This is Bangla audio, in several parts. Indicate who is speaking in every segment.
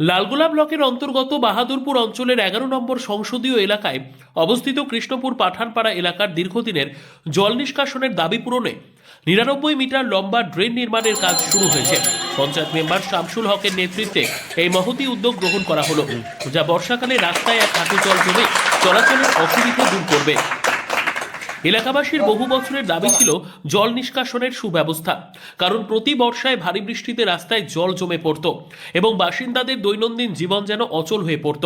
Speaker 1: লালগোলা ব্লকের অন্তর্গত বাহাদুরপুর অঞ্চলের এগারো নম্বর সংসদীয় এলাকায় অবস্থিত কৃষ্ণপুর পাঠানপাড়া এলাকার দীর্ঘদিনের জল নিষ্কাশনের দাবি পূরণে নিরানব্বই মিটার লম্বা ড্রেন নির্মাণের কাজ শুরু হয়েছে। পঞ্চায়েত মেম্বার শামসুল হকের নেতৃত্বে এই মহতি উদ্যোগ গ্রহণ করা হলো, যা বর্ষাকালে রাস্তায় এক হাঁটু জল জমে চলাচলের অসুবিধা দূর করবে। এলাকাবাসীর বহু বছরের দাবি ছিল জল নিষ্কাশনের সুব্যবস্থা। কারণ প্রতি বর্ষায় ভারী বৃষ্টিতে রাস্তায় জল জমে পড়ত এবং বাসিন্দাদের দৈনন্দিন জীবন যেন অচল হয়ে পড়ত।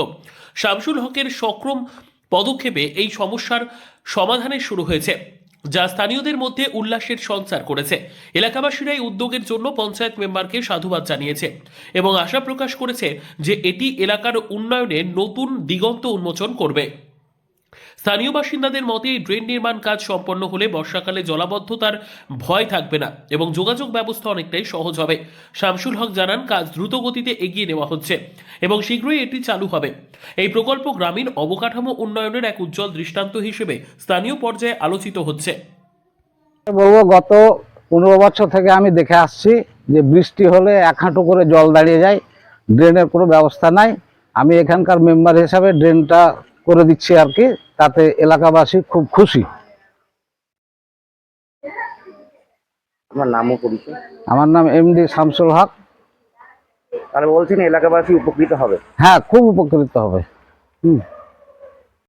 Speaker 1: শামসুল হকের সক্রম পদক্ষেপে এই সমস্যার সমাধানে শুরু হয়েছে, যা স্থানীয়দের মধ্যে উল্লাসের সঞ্চার করেছে। এলাকাবাসীরা এই উদ্যোগের জন্য পঞ্চায়েত মেম্বারকে সাধুবাদ জানিয়েছে এবং আশা প্রকাশ করেছে যে এটি এলাকার উন্নয়নে নতুন দিগন্ত উন্মোচন করবে। স্থানীয় বাসিন্দাদের মতে, এই ড্রেন নির্মাণ কাজ সম্পন্ন হলে বর্ষাকালে জলাবদ্ধতার ভয় থাকবে না এবং যোগাযোগ ব্যবস্থা অনেকটাই সহজ হবে। শামসুল হক জানান, কাজ দ্রুত গতিতে এগিয়ে নেওয়া হচ্ছে এবং শীঘ্রই এটি চালু হবে। এই প্রকল্প গ্রামীণ অবকাঠামো উন্নয়নের এক উজ্জ্বল দৃষ্টান্ত হিসেবে স্থানীয় পর্যায়ে আলোচিত হচ্ছে।
Speaker 2: বলব, গত পনেরো বছর থেকে আমি দেখে আসছি যে বৃষ্টি হলে এক হাঁটু করে জল দাঁড়িয়ে যায়, ড্রেনের কোনো ব্যবস্থা নাই। আমি এখানকার মেম্বার হিসাবে ড্রেনটা করে দিচ্ছে আর কি তাতে এলাকাবাসী খুব খুশি।
Speaker 3: আমার নামও পরিচয়।
Speaker 2: আমার নাম এমডি শামসুল হক।
Speaker 3: তাহলে বলছেন এলাকাবাসী উপকৃত হবে?
Speaker 2: হ্যাঁ খুব উপকৃত হবে। হুম।